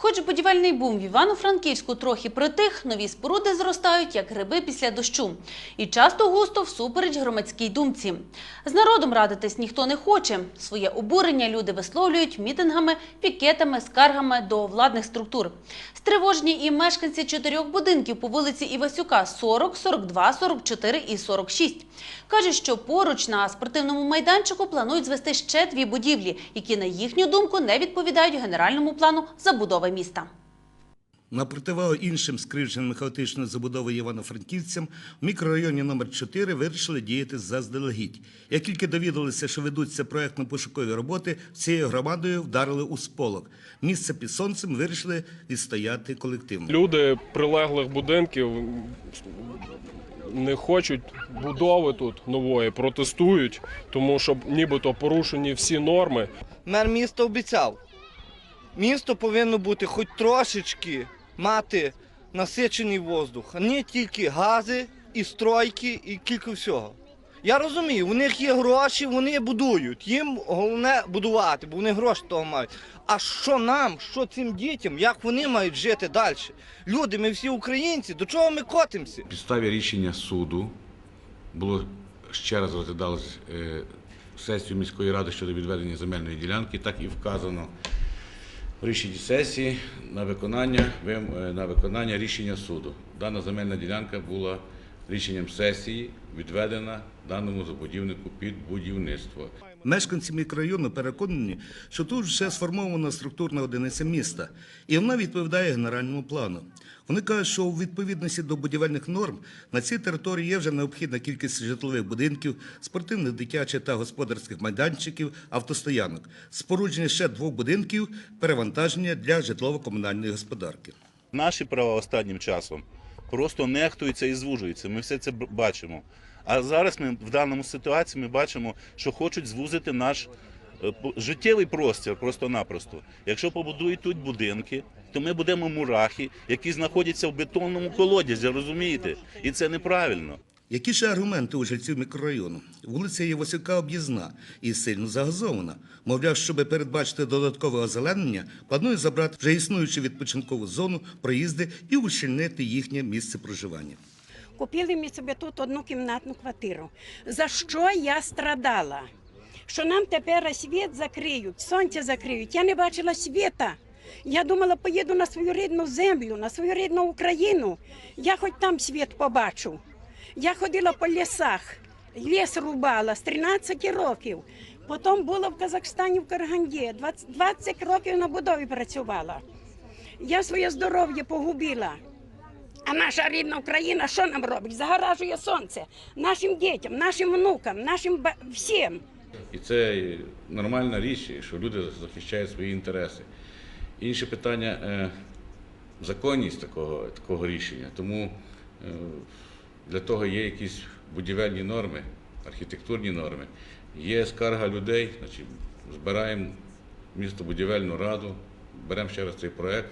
Хоч будівельний бум в Івано-Франківську трохи притих, нові споруди зростають, як гриби після дощу. І часто густо всупереч громадській думці. З народом радитись ніхто не хоче. Своє обурення люди висловлюють мітингами, пікетами, скаргами до владних структур. Стривожні і мешканці чотирьох будинків по вулиці Івасюка 40, 42, 44 і 46. Кажуть, що поруч на спортивному майданчику планують звести ще дві будівлі, які, на їхню думку, не відповідають генеральному плану забудови міста. На противагу іншим скривдженим хаотичною забудовою Івано-Франківцям в мікрорайоні номер 4 вирішили діяти заздалегідь. Як тільки довідалися, що ведуться проєктно-пошукові роботи, цією громадою вдарили у сполох. Місце під сонцем вирішили відстояти колективно. Люди прилеглих будинків не хочуть будови тут нової, протестують, тому що нібито порушені всі норми. Мер міста обіцяв. Місто повинно бути хоч трошечки мати насичений воздух, а не тільки гази і стройки, і кілька всього. Я розумію, у них є гроші, вони будують. Їм головне будувати, бо вони гроші того мають. А що нам, що цим дітям, як вони мають жити далі? Люди, ми всі українці, до чого ми котимося? Підставі рішення суду було ще раз розглядалось е, сесію міської ради щодо відведення земельної ділянки, так і вказано в рішенні сесії на виконання, е, на виконання рішення суду. Дана земельна ділянка була рішенням сесії відведена даному забудівнику під будівництво. Мешканці мікрорайону переконані, що тут вже сформована структурна одиниця міста, і вона відповідає генеральному плану. Вони кажуть, що у відповідності до будівельних норм на цій території є вже необхідна кількість житлових будинків, спортивних, дитячих та господарських майданчиків, автостоянок, спорудження ще двох будинків, перевантаження для житлово-комунальної господарки. Наші права останнім часом просто нехтуються і звужуються. Ми все це бачимо. А зараз ми в даному ситуації ми бачимо, що хочуть звузити наш е, життєвий простір просто-напросто. Якщо побудують тут будинки, то ми будемо мурахи, які знаходяться в бетонному колодязі, розумієте? І це неправильно. Які ж аргументи у жильців мікрорайону? Вулиця Євосюка об'їзна і сильно загазована. Мовляв, щоб передбачити додаткове озеленення, планують забрати вже існуючу відпочинкову зону, проїзди і ущільнити їхнє місце проживання. Купили ми собі тут однокімнатну квартиру. За що я страдала? Що нам тепер світ закриють, сонце закриють. Я не бачила світа. Я думала, поїду на свою рідну землю, на свою рідну Україну. Я хоч там світ побачу. Я ходила по лісах, ліс рубала з 13 років. Потім була в Казахстані в Караганді. 20, 20 років на будові працювала. Я своє здоров'я погубила. А наша рідна Україна що нам робить? Загоражує сонце нашим дітям, нашим внукам, нашим всім. І це нормальна річ, що люди захищають свої інтереси. Інше питання е, законність такого, такого рішення. Тому е, для того є якісь будівельні норми, архітектурні норми. Є скарга людей, значить, збираємо містобудівельну раду, беремо ще раз цей проект,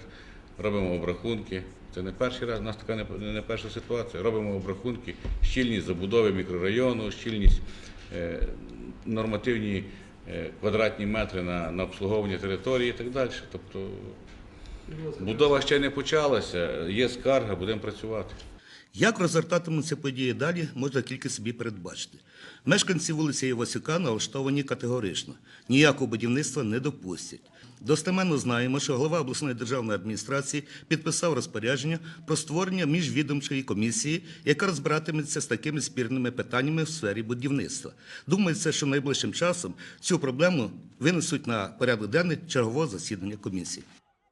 робимо обрахунки. Це не перший раз, у нас така не, не перша ситуація. Робимо обрахунки, щільність забудови мікрорайону, щільність е, нормативні е, квадратні метри на, на обслуговування території і так далі. Тобто будова ще не почалася, є скарга, будемо працювати. Як розгортатимуться події далі, можна тільки собі передбачити. Мешканці вулиці Івасюка налаштовані категорично. Ніякого будівництва не допустять. Достеменно знаємо, що голова обласної державної адміністрації підписав розпорядження про створення міжвідомчої комісії, яка розбиратиметься з такими спірними питаннями в сфері будівництва. Думається, що найближчим часом цю проблему винесуть на порядок денний чергового засідання комісії.